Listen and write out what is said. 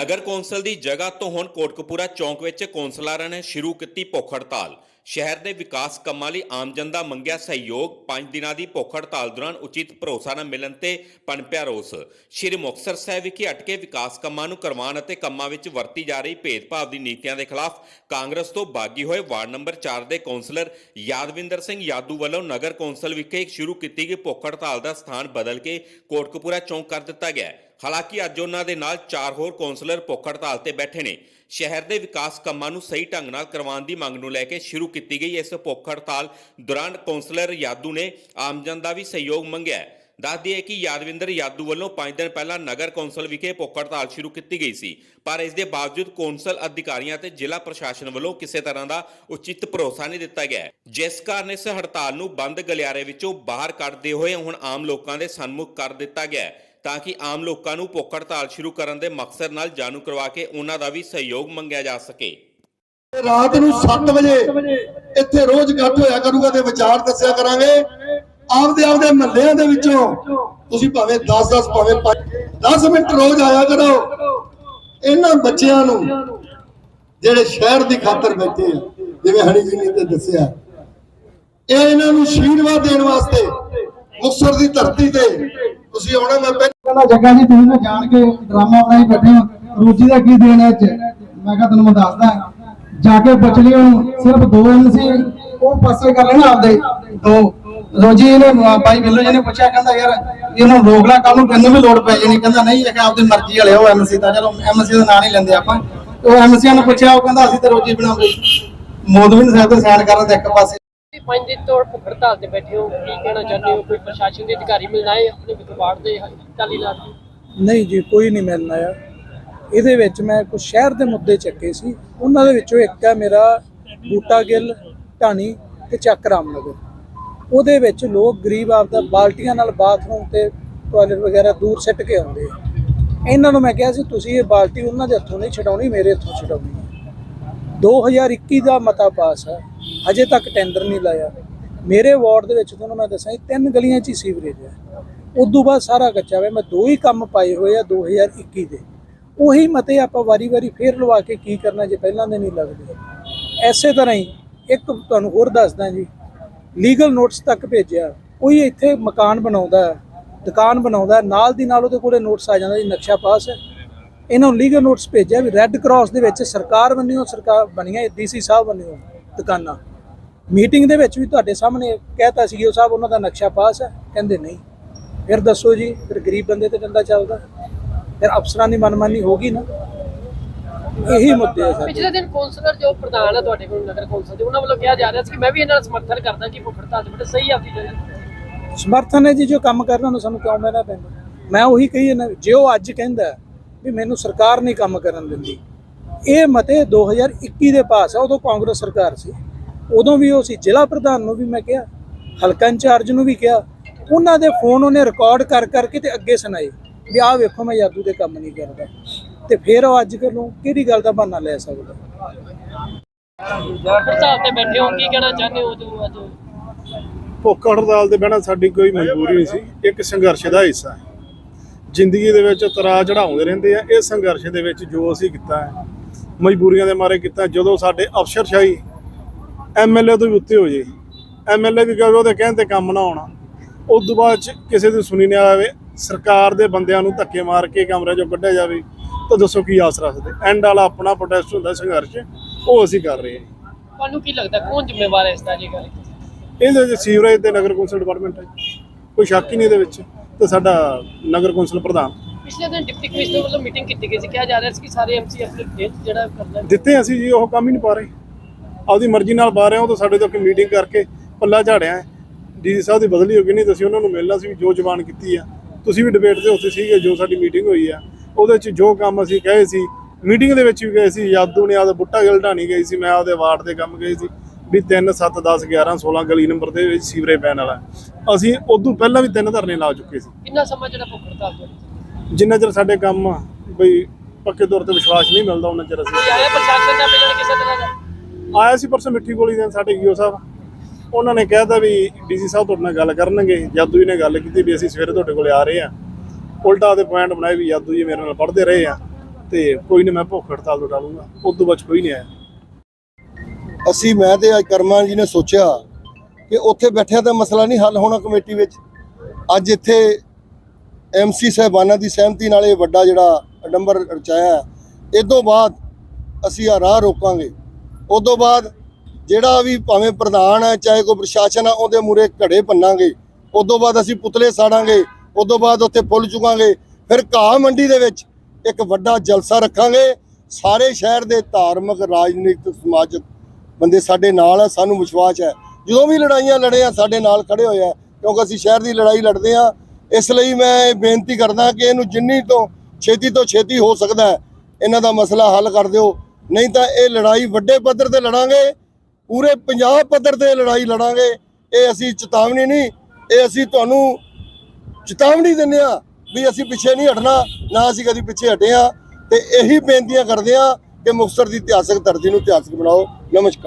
ਨਗਰ council ਦੀ ਜਗ੍ਹਾ ਤੋਂ ਹੁਣ ਕੋਟਕਪੂਰਾ ਚੌਂਕ ਵਿੱਚ ਕੌਂਸਲਰਾਂ ਨੇ ਸ਼ੁਰੂ ਕੀਤੀ ਭੁੱਖ ਹੜਤਾਲ। ਸ਼ਹਿਰ ਦੇ ਵਿਕਾਸ ਕੰਮਾਂ ਲਈ ਆਮਜਨ ਦਾ ਮੰਗਿਆ ਸਹਿਯੋਗ। 5 ਦਿਨਾਂ ਦੀ ਭੁੱਖ ਹੜਤਾਲ ਦੌਰਾਨ ਉਚਿਤ ਭਰੋਸਾ ਨਾ ਮਿਲਣ ਤੇ ਪਨਪਿਆ ਰੋਸ। ਸ਼੍ਰੀ ਮੁਕਤਸਰ ਸਾਹਿਬ ਵਿਖੇ ਅਟਕੇ ਵਿਕਾਸ ਕੰਮਾਂ ਨੂੰ ਕਰਵਾਉਣ ਅਤੇ ਕੰਮਾਂ ਵਿੱਚ ਵਰਤੀ ਜਾ ਰਹੀ ਭੇਦਭਾਵ ਦੀ ਨੀਤੀਆਂ ਦੇ ਖਿਲਾਫ ਕਾਂਗਰਸ ਤੋਂ ਬਾਗੀ ਹੋਏ ਵਾਰਡ ਨੰਬਰ 4 ਦੇ ਕੌਂਸਲਰ ਯਾਦਵਿੰਦਰ ਸਿੰਘ ਯਾਦੂ ਵੱਲੋਂ ਨਗਰ ਕੌਂਸਲ ਵਿਖੇ ਸ਼ੁਰੂ ਕੀਤੀ ਗਈ ਭੁੱਖ ਹੜਤਾਲ ਦਾ ਸਥਾਨ ਬਦਲ ਕੇ ਕੋਟਕਪੂਰਾ ਚੌਂਕ ਕਰ ਦਿੱਤਾ ਗਿਆ। ਹੈ। ਹਾਲਾਂਕਿ ਅੱਜ ਉਹਨਾਂ ਦੇ ਨਾਲ ਚਾਰ ਹੋਰ ਕੌਂਸਲਰ ਭੁੱਖ ਹੜਤਾਲ ਤੇ ਬੈਠੇ ਨੇ। ਸ਼ਹਿਰ ਦੇ ਵਿਕਾਸ ਕੰਮਾਂ ਨੂੰ ਸਹੀ ਢੰਗ ਨਾਲ ਕਰਵਾਉਣ ਦੀ ਮੰਗ ਨੂੰ ਲੈ ਕੇ ਸ਼ੁਰੂ ਕੀਤੀ ਗਈ। ਇਸ ਭੁੱਖ ਹੜਤਾਲ ਦੌਰਾਨ ਕੌਂਸਲਰ ਯਾਦੂ ਨੇ ਆਮਜਨ ਦਾ ਵੀ ਸਹਿਯੋਗ ਮੰਗਿਆ ਹੈ। ਦੱਸ ਦਈਏ ਕਿ ਯਾਦਵਿੰਦਰ ਯਾਦੂ ਵੱਲੋਂ 5 ਦਿਨ ਪਹਿਲਾਂ ਨਗਰ ਕੌਂਸਲ ਵਿਖੇ ਭੁੱਖ ਹੜਤਾਲ ਸ਼ੁਰੂ ਕੀਤੀ ਗਈ ਸੀ। ਪਰ ਇਸ ਦੇ ਬਾਵਜੂਦ ਕੌਂਸਲ ਅਧਿਕਾਰੀਆਂ ਤੇ ਜ਼ਿਲ੍ਹਾ ਪ੍ਰਸ਼ਾਸਨ ਵੱਲੋਂ ਕਿਸੇ ਤਰ੍ਹਾਂ ਦਾ ਉਚਿਤ ਭਰੋਸਾ ਨਹੀਂ ਦਿੱਤਾ ਗਿਆ ਜਿਸ ਕਾਰਨ ਇਸ ਹੜਤਾਲ ਨੂੰ ਬੰਦ ਗਲਿਆਰੇ ਵਿੱਚੋਂ ਬਾਹਰ ਕੱਢਦੇ ਹੋਏ ਹੁਣ ਆਮ ਲੋਕਾਂ ਦੇ ਸਨਮੁਖ ਕਰ ਦਿੱਤਾ ਗਿਆ ਤਾਂ ਕਿ ਆਮ ਲੋਕਾਂ ਨੂੰ ਭੁੱਖ ਹੜਤਾਲ ਸ਼ੁਰੂ ਕਰਨ ਦੇ ਮਕਸਦ ਨਾਲ ਜਾਣੂ ਕਰਵਾ ਕੇ ਉਹਨਾਂ ਦਾ ਵੀ ਸਹਿਯੋਗ ਮੰਗਿਆ ਜਾ ਸਕੇ। ਰਾਤ ਨੂੰ 7 ਵਜੇ ਇੱਥੇ ਰੋਜ਼ ਇਕੱਠ ਹੋਇਆ ਕਰੂਗਾ ਤੇ ਵਿਚਾਰ ਦੱਸਿਆ ਕਰਾਂਗੇ। ਆਪਦੇ ਆਪਦੇ ਮਹੱਲਿਆਂ ਦੇ ਵਿੱਚੋਂ ਤੁਸੀਂ ਭਾਵੇਂ 10 10 ਭਾਵੇਂ 10 ਮਿੰਟ ਰੋਜ਼ ਆਇਆ ਕਰੋ। ਇਹਨਾਂ ਬੱਚਿਆਂ ਨੂੰ ਜਿਹੜੇ ਸ਼ਹਿਰ ਦੀ ਖਾਤਰ ਬੈਠੇ ਆ, ਜਿਵੇਂ ਹਣੀ ਜੀ ਨੇ ਤੇ ਦੱਸਿਆ, ਇਹ ਇਹਨਾਂ ਨੂੰ ਆਸ਼ੀਰਵਾਦ ਦੇਣ ਵਾਸਤੇ ਮੁਕਤਸਰ ਦੀ ਧਰਤੀ ਤੇ ਤੁਸੀਂ ਆਉਣਾ ਮੈਂ ਪਹਿਲਾਂ ਜੱਗਾ ਜੀ, ਤੁਸੀਂ ਨਾ ਜਾਣ ਕੇ ਡਰਾਮਾ ਬਣਾਈ ਬੈਠੇ ਹੋ। ਰੋਜੀ ਦਾ ਕੀ ਦੇਣਾ ਅੱਜ? ਮੈਂ ਕਿਹਾ ਤੁਹਾਨੂੰ ਮੈਂ ਦੱਸਦਾ। ਜਾ ਕੇ ਪੁੱਛ ਲਿਓ ਸਿਰਫ ਦੋ ਐਮਸੀ ਉਹ ਪਾਸੇ ਕਰ ਲੈਣਾ ਆਪਦੇ। ਦੋ। ਰੋਜੀ ਨੇ ਬਾਈ ਬਿੱਲੂ ਜੀ ਨੇ ਪੁੱਛਿਆ, ਕਹਿੰਦਾ, ਯਾਰ, ਇਹਨੂੰ ਰੋਕ ਲੈ ਕੱਲ ਨੂੰ ਤੈਨੂੰ ਵੀ ਲੋੜ ਪੈ ਜਾਣੀ? ਕਹਿੰਦਾ, ਨਹੀਂ, ਇਹ ਆਪਦੀ ਮਰਜ਼ੀ ਵਾਲੇ ਉਹ ਐਮਸੀ ਦਾ। ਚਲੋ ਐਮਸੀ ਦਾ ਨਾਂ ਨਹੀਂ ਲੈਂਦੇ ਆਪਾਂ। ਉਹ ਐਮਸੀਆਂ ਨੂੰ ਪੁੱਛਿਆ, ਉਹ ਕਹਿੰਦਾ, ਅਸੀਂ ਤਾਂ ਰੋਜੀ ਬਣਾਉਂਦੇ ਮੋਦਵਿੰਦ ਸਾਹਿਬ ਦੇ ਸਾਈਨ ਕਰਨ ਦੇ ਇੱਕ ਪਾਸੇ ਪੰਜ ਦਿਨ ਤੋਂ ਹੜਤਾਲ ਤੇ ਬੈਠੇ ਹੋ, ਕੀ ਕਹਿਣਾ ਚਾਹੁੰਦੇ ਹੋ? ਕੋਈ ਪ੍ਰਸ਼ਾਸਨ ਦੇ ਅਧਿਕਾਰੀ ਮਿਲਣਾ ਹੈ ਆਪਣੇ ਵਿਖਵਾੜ ਦੇ ਅਕਾਲੀ ਲਾਲ ਨਹੀਂ ਜੀ, ਕੋਈ ਨਹੀਂ ਮਿਲਣਾ ਆ ਇਹਦੇ ਵਿੱਚ ਮੈਂ ਕੁਝ ਸ਼ਹਿਰ ਦੇ ਮੁੱਦੇ ਚੱਕੇ ਸੀ। ਉਹਨਾਂ ਦੇ ਵਿੱਚੋਂ ਇੱਕ ਹੈ ਮੇਰਾ ਬੂਟਾ ਗਿੱਲ, ਢਾਣੀ ਤੇ ਚੱਕ ਰਾਮਨਗਰ। ਉਹਦੇ ਵਿੱਚ ਲੋਕ ਗਰੀਬ ਆਪਦਾ ਬਾਲਟੀਆਂ ਨਾਲ ਬਾਥਰੂਮ ਤੇ ਟਾਇਲਟ ਵਗੈਰਾ ਦੂਰ ਸਿੱਟ ਕੇ ਆਉਂਦੇ ਆ। ਇਹਨਾਂ ਨੂੰ ਮੈਂ ਕਿਹਾ ਸੀ, ਤੁਸੀਂ ਇਹ ਬਾਲਟੀ ਉਹਨਾਂ ਦੇ ਹੱਥੋਂ ਨਹੀਂ ਛਡਾਉਣੀ, ਮੇਰੇ ਹੱਥੋਂ ਛਡਾਉਣੀ ਹੈ। 2021 ਦਾ ਮਤਾ ਪਾਸ ਹੈ ਅਜੇ ਤੱਕ ਟੈਂਡਰ ਨਹੀਂ ਲਾਇਆ। ਮੇਰੇ ਵਾਰਡ ਦੇ ਵਿੱਚ ਤੁਹਾਨੂੰ ਮੈਂ ਦੱਸਾਂ ਤਿੰਨ ਗਲੀਆਂ 'ਚ ਹੀ ਸੀਵਰੇਜ ਹੈ। ਉਦੋਂ ਬਾਅਦ ਸਾਰਾ ਕੱਚਾ ਵੇ ਮੈਂ ਦੋ ਹੀ ਕੰਮ ਪਾਏ ਹੋਏ ਆ 2021 ਦੇ। ਉਹੀ ਮਤੇ ਆਪਾਂ ਵਾਰੀ-ਵਾਰੀ ਫੇਰ ਲਵਾ ਕੇ ਕੀ ਕਰਨਾ ਜੇ ਪਹਿਲਾਂ ਦੇ ਨਹੀਂ ਲੱਗਦੇ। ਐਸੇ ਤਰ੍ਹਾਂ ਹੀ ਇੱਕ ਤੁਹਾਨੂੰ ਹੋਰ ਦੱਸਦਾ ਜੀ ਲੀਗਲ ਨੋਟਿਸ ਤੱਕ ਭੇਜਿਆ। ਕੋਈ ਇੱਥੇ ਮਕਾਨ ਬਣਾਉਂਦਾ, ਦੁਕਾਨ ਬਣਾਉਂਦਾ, ਨਾਲ ਦੀ ਨਾਲ ਉਹਦੇ ਕੋਲੇ ਨੋਟਿਸ ਆ ਜਾਂਦਾ ਜੀ ਨਕਸ਼ਾ ਪਾਸ ਹੈ। ਇਹਨਾਂ ਨੂੰ ਲੀਗਲ ਨੋਟਿਸ ਭੇਜਿਆ ਵੀ ਰੈੱਡ ਕਰਾਸ ਦੇ ਵਿੱਚ ਸਰਕਾਰ ਵੱਲੋਂ ਸਰਕਾਰ ਬਣੀਆਂ ਡੀਸੀ ਸਾਹਿਬ ਵੱਲੋਂ ਦੁਕਾਨਾਂ। ਮੀਟਿੰਗ ਦੇ ਵਿੱਚ ਵੀ ਤੁਹਾਡੇ ਸਾਹਮਣੇ ਕਹਿਤਾ ਸੀ ਉਹ ਸਾਹਿਬ ਉਹਨਾਂ ਦਾ ਨਕਸ਼ਾ ਪਾਸ ਹੈ। ਕਹਿੰਦੇ ਨਹੀਂ। ਫਿਰ ਦੱਸੋ ਜੀ ਫਿਰ ਗਰੀਬ ਬੰਦੇ ਤੇ ਡੰਡਾ ਚੱਲਦਾ। ਫਿਰ ਅਫਸਰਾਂ ਦੀ ਮਨਮਾਨੀ ਹੋਗੀ ਨਾ। ਇਹੀ ਮੁੱਦੇ ਆ ਸਾਡੇ। ਪਿਛਲੇ ਦਿਨ ਕੌਂਸਲਰ ਜੋ ਪ੍ਰਧਾਨ ਹੈ ਤੁਹਾਡੇ ਕੋਲ ਨਗਰ ਕੌਂਸਲ ਦੇ ਉਹਨਾਂ ਵੱਲੋਂ ਕਿਹਾ ਜਾ ਰਿਹਾ ਸੀ ਕਿ ਮੈਂ ਵੀ ਇਹਨਾਂ ਦਾ ਸਮਰਥਨ ਕਰਦਾ ਕਿ ਭੁੱਖ ਹੜਤਾਲ ਤੇ ਬੜੇ ਸਹੀ ਆਪਦੀ ਜਗ੍ਹਾ ਸਮਰਥਨ ਹੈ ਜੀ ਜੋ ਕੰਮ ਕਰਨਾ ਉਹਨੂੰ ਸਾਨੂੰ ਕਿਉਂ ਮਿਲਣਾ ਪੈਂਦਾ? ਮੈਂ ਉਹੀ ਕਹੀ ਜੇ ਉਹ ਅੱਜ ਕਹਿੰਦਾ ਵੀ ਮੈਨੂੰ ਸਰਕਾਰ ਨਹੀਂ ਕੰਮ ਕਰਨ ਦਿੰਦੀ ਇਹ ਮਤੇ 2021 ਦੇ ਪਾਸ ਆ ਉਦੋਂ ਕਾਂਗਰਸ ਸਰਕਾਰ ਸੀ। ਉਦੋਂ ਵੀ ਉਹ ਸੀ ਜ਼ਿਲ੍ਹਾ ਪ੍ਰਧਾਨ ਨੂੰ ਵੀ ਮੈਂ ਕਿਹਾ ਹਲਕਾ ਇੰਚਾਰਜ ਨੂੰ ਵੀ ਕਿਹਾ। ਉਹਨਾਂ ਦੇ ਫੋਨ ਉਹਨੇ ਰਿਕਾਰਡ ਕਰ ਕਰਕੇ ਤੇ ਅੱਗੇ ਸੁਣਾਏ ਵੀ ਆਹ ਵੇਖੋ ਮੈਂ ਯਾਦੂ ਦੇ ਕੰਮ ਨਹੀਂ ਕਰਦਾ। ਤੇ ਫਿਰ ਉਹ ਅੱਜ ਨੂੰ ਕਿਹੜੀ ਗੱਲ ਦਾ ਬਹਾਨਾ ਲੈ ਸਕਦਾ? ਹੜਤਾਲ ਤੇ ਬੈਠੇ ਹੋ ਕੀ ਕਹਿਣਾ ਚਾਹੁੰਦੇ ਹੋ ਜੋ ਅੱਜ ਭੁੱਖ ਹੜਤਾਲ ਤੇ ਬਹਿਣਾ ਸਾਡੀ ਕੋਈ ਮਜਬੂਰੀ ਨਹੀਂ ਸੀ। ਇੱਕ ਸੰਘਰਸ਼ ਦਾ ਹਿੱਸਾ ਹੈ। ਜ਼ਿੰਦਗੀ ਦੇ ਵਿੱਚ ਉਤਰਾਅ ਚੜਾਉਂਦੇ ਰਹਿੰਦੇ ਆ। ਇਹ ਸੰਘਰਸ਼ ਦੇ ਵਿੱਚ ਜੋ ਅਸੀਂ ਕੀਤਾ ਹੈ ਮਜਬੂਰੀਆਂ ਦੇ ਮਾਰੇ ਕੀਤਾ ਜਦੋਂ ਸਾਡੇ ਅਫਸਰਸ਼ਾਹੀ ਐਮਐਲਏ ਤੋਂ ਵੀ ਉੱਤੇ ਹੋ ਜੇ। ਐਮਐਲਏ ਵੀ ਕਹੇ ਉਹਦੇ ਕਹਿਣ ਤੇ ਕੰਮ ਨਾ ਹੋਣਾ। ਉਸ ਤੋਂ ਬਾਅਦ ਕਿਸੇ ਦੀ ਸੁਣੀ ਨਾ ਆਵੇ ਸਰਕਾਰ ਦੇ ਬੰਦਿਆਂ ਨੂੰ ਧੱਕੇ ਮਾਰ ਕੇ ਕਮਰੇ ਚੋਂ ਕੱਢਿਆ ਜਾਵੇ ਤਾਂ ਦੱਸੋ ਕੀ ਆਸ ਰੱਖਦੇ? ਐਂਡ ਵਾਲਾ ਆਪਣਾ ਪ੍ਰੋਟੈਸਟ ਹੁੰਦਾ ਸੰਘਰਸ਼ ਉਹ ਅਸੀਂ ਕਰ ਰਹੇ ਹਾਂ। ਤੁਹਾਨੂੰ ਕੀ ਲੱਗਦਾ ਕੌਣ ਜ਼ਿੰਮੇਵਾਰ ਹੈ ਇਸ ਦਾ ਜੀ ਗੱਲ? ਇਹਦੇ ਵਿੱਚ ਸੀਵਰੇਜ ਤੇ ਨਗਰ ਕੌਂਸਲ ਡਿਪਾਰਟਮੈਂਟ ਹੈ। ਕੋਈ ਸ਼ੱਕ ਹੀ ਨਹੀਂ ਇਹਦੇ ਵਿੱਚ ਤੇ ਸਾਡਾ ਨਗਰ ਕੌਂਸਲ ਪ੍ਰਧਾਨ। ਪਿਛਲੇ ਦਿਨ ਡਿਪਟੀ ਕਮਿਸ਼ਨਰ ਵੱਲੋਂ ਮੀਟਿੰਗ ਕੀਤੀ ਗਈ ਸੀ। ਕਿਹਾ ਜਾ ਰਿਹਾ ਸੀ ਕਿ ਸਾਰੇ ਐਮਸੀ ਆਪਣੇ ਡੇਟ ਜਿਹੜਾ ਕਰਨਾ ਦਿੱਤੇ ਅਸੀਂ ਜੀ ਉਹ ਕੰਮ ਹੀ ਨਹੀਂ ਪਾ ਰਹੇ। ਆਪਦੀ ਮਰਜ਼ੀ ਨਾਲ ਪਾ ਰਹੇ ਹਾਂ ਉਹ ਤਾਂ ਸਾਡੇ ਤੋਂ ਮੀਟਿੰਗ ਕਰਕੇ ਪੱਲਾ ਝਾੜਿਆ ਡੀਸੀ ਸਾਹਿਬ ਦੀ ਬਦਲੀ ਹੋ ਗਈ ਨਹੀਂ ਤਾਂ ਅਸੀਂ ਉਹਨਾਂ ਨੂੰ ਮਿਲਣਾ ਸੀ ਜੋ ਜ਼ਬਾਨ ਕੀਤੀ ਆ। ਤੁਸੀਂ ਵੀ ਡਿਬੇਟ ਦੇ ਉੱਤੇ ਸੀਗੇ ਜੋ ਸਾਡੀ ਮੀਟਿੰਗ ਹੋਈ ਆ। ਉਹਦੇ ਵਿੱਚ ਜੋ ਕੰਮ ਅਸੀਂ ਕਹੇ ਸੀ ਮੀਟਿੰਗ ਦੇ ਵਿੱਚ ਵੀ ਗਏ ਸੀ ਯਾਦੂ ਨੇ ਆਪਦਾ ਬੁੱਟਾ ਗਿਲ ਢਾਣੀ ਗਈ ਸੀ ਮੈਂ ਆਪਦੇ ਵਾਰਡ ਦੇ ਕੰਮ ਗਏ ਸੀ। ਵੀ 3 7 10 11 16 ਗਲੀ ਨੰਬਰ ਦੇ ਵਿੱਚ ਸੀਵਰੇਜ ਪੈਣ ਵਾਲਾ। ਅਸੀਂ ਉਦੋਂ ਪਹਿਲਾਂ ਵੀ ਤਿੰਨ ਧਰਨੇ ਲਾ ਚੁੱਕੇ ਸੀ। ਕਿੰਨਾ ਸਮਾਂ ਜਿਹੜਾ ਭੁੱਖ ਹੜਤਾਲ ਜਿੰਨਾ ਚਿਰ ਸਾਡੇ ਕੰਮ ਬਈ ਪੱਕੇ ਤੌਰ ਤੇ ਵਿਸ਼ਵਾਸ ਨਹੀਂ ਮਿਲਦਾ ਉਹਨਾਂ ਚਿਰ ਅਸੀਂ ਆਇਆ ਪ੍ਰਸ਼ਾਸਨ ਦਾ ਮਿਲਣ ਕਿਸੇ ਤਰ੍ਹਾਂ ਦਾ? ਆਇਆ ਸੀ ਪਰਸੋਂ ਮਿੱਠੀ ਗੋਲੀ ਦੇ ਸਾਡੇ ਈਓ ਸਾਹਿਬ। ਉਹਨਾਂ ਨੇ ਕਹਿਤਾ ਵੀ ਡੀਸੀ ਸਾਹਿਬ ਤੁਹਾਡੇ ਨਾਲ ਗੱਲ ਕਰਨਗੇ ਜਾਦੂ ਜੀ ਨੇ ਗੱਲ ਕੀਤੀ ਵੀ ਅਸੀਂ ਸਵੇਰੇ ਤੁਹਾਡੇ ਕੋਲੇ ਆ ਰਹੇ ਆ ਉਲਟਾ ਉਹਦੇ ਪੁਆਇੰਟ ਬਣਾਏ ਵੀ ਜਾਦੂ ਜੀ ਮੇਰੇ ਨਾਲ ਪੜ੍ਹਦੇ ਰਹੇ ਆ ਤੇ ਕੋਈ ਨਹੀਂ ਮੈਂ ਭੁੱਖ ਹੜਤਾਲ ਤੋਂ ਟਾਲੂੰਗਾ ਉਸ ਤੋਂ ਬਾਅਦ ਕੋਈ ਨਹੀਂ ਆਇਆ। ਅਸੀਂ ਮੈਂ ਤੇ ਅੱਜ ਕਰਮਾ ਜੀ ਨੇ ਸੋਚਿਆ ਕਿ ਉੱਥੇ ਬੈਠਿਆ ਤਾਂ ਮਸਲਾ ਨਹੀਂ ਹੱਲ ਹੋਣਾ ਕਮੇਟੀ ਵਿੱਚ। ਅੱਜ ਇੱਥੇ ਐਮਸੀ ਸਾਹਿਬਾਨਾਂ ਦੀ ਸਹਿਮਤੀ ਨਾਲ ਇਹ ਵੱਡਾ ਜਿਹੜਾ ਅਡੰਬਰ ਰਚਾਇਆ ਹੈ। ਇਹ ਤੋਂ ਬਾਅਦ ਅਸੀਂ ਆ ਰਾਹ ਰੋਕਾਂਗੇ। ਉਸ ਤੋਂ ਬਾਅਦ ਜਿਹੜਾ ਵੀ ਭਾਵੇਂ ਪ੍ਰਧਾਨ ਹੈ, ਚਾਹੇ ਕੋਈ ਪ੍ਰਸ਼ਾਸਨ ਹੈ, ਉਹਦੇ ਮੂਰੇ ਘੜੇ ਪੰਨਾਂਗੇ ਉਸ ਤੋਂ ਬਾਅਦ ਅਸੀਂ ਪੁਤਲੇ ਸਾੜਾਂਗੇ। ਉਸ ਤੋਂ ਬਾਅਦ ਉੱਥੇ ਫੁੱਲ ਚੁਕਾਂਗੇ। ਫਿਰ ਘਾਹ ਮੰਡੀ ਦੇ ਵਿੱਚ ਇੱਕ ਵੱਡਾ ਜਲਸਾ ਰੱਖਾਂਗੇ। ਸਾਰੇ ਸ਼ਹਿਰ ਦੇ ਧਾਰਮਿਕ, ਰਾਜਨੀਤਿਕ, ਸਮਾਜਿਕ ਬੰਦੇ ਸਾਡੇ ਨਾਲ ਆ, ਸਾਨੂੰ ਵਿਸ਼ਵਾਸ ਹੈ। ਜਦੋਂ ਵੀ ਲੜਾਈਆਂ ਲੜੇ ਆ ਸਾਡੇ ਨਾਲ ਖੜੇ ਹੋਏ ਆ, ਕਿਉਂਕਿ ਅਸੀਂ ਸ਼ਹਿਰ ਦੀ ਲੜਾਈ ਲੜਦੇ ਆ ਇਸ ਲਈ ਮੈਂ ਇਹ ਬੇਨਤੀ ਕਰਦਾ ਕਿ ਇਹਨੂੰ ਜਿੰਨੀ ਤੋਂ ਛੇਤੀ ਤੋਂ ਛੇਤੀ ਹੋ ਸਕਦਾ ਇਹਨਾਂ ਦਾ ਮਸਲਾ ਹੱਲ ਕਰ ਦਿਓ। ਨਹੀਂ ਤਾਂ ਇਹ ਲੜਾਈ ਵੱਡੇ ਪੱਧਰ ਤੇ ਲੜਾਂਗੇ, ਪੂਰੇ ਪੰਜਾਬ ਪੱਧਰ ਤੇ ਲੜਾਈ ਲੜਾਂਗੇ। ਇਹ ਅਸੀਂ ਚੇਤਾਵਨੀ ਨਹੀਂ, ਇਹ ਅਸੀਂ ਤੁਹਾਨੂੰ ਚੇਤਾਵਨੀ ਦਿੰਦੇ ਆ ਵੀ ਅਸੀਂ ਪਿੱਛੇ ਨਹੀਂ ਹਟਣਾ, ਨਾ ਅਸੀਂ ਕਦੀ ਪਿੱਛੇ ਹਟੇ ਆ ਤੇ ਇਹੀ ਬੇਨਤੀਆਂ ਕਰਦੇ ਆ ਕਿ ਮੁਕਤਸਰ ਦੀ ਇਤਿਹਾਸਕ ਧਰਤੀ ਨੂੰ ਇਤਿਹਾਸਕ ਬਣਾਓ। ਨਮਸਕਾਰ।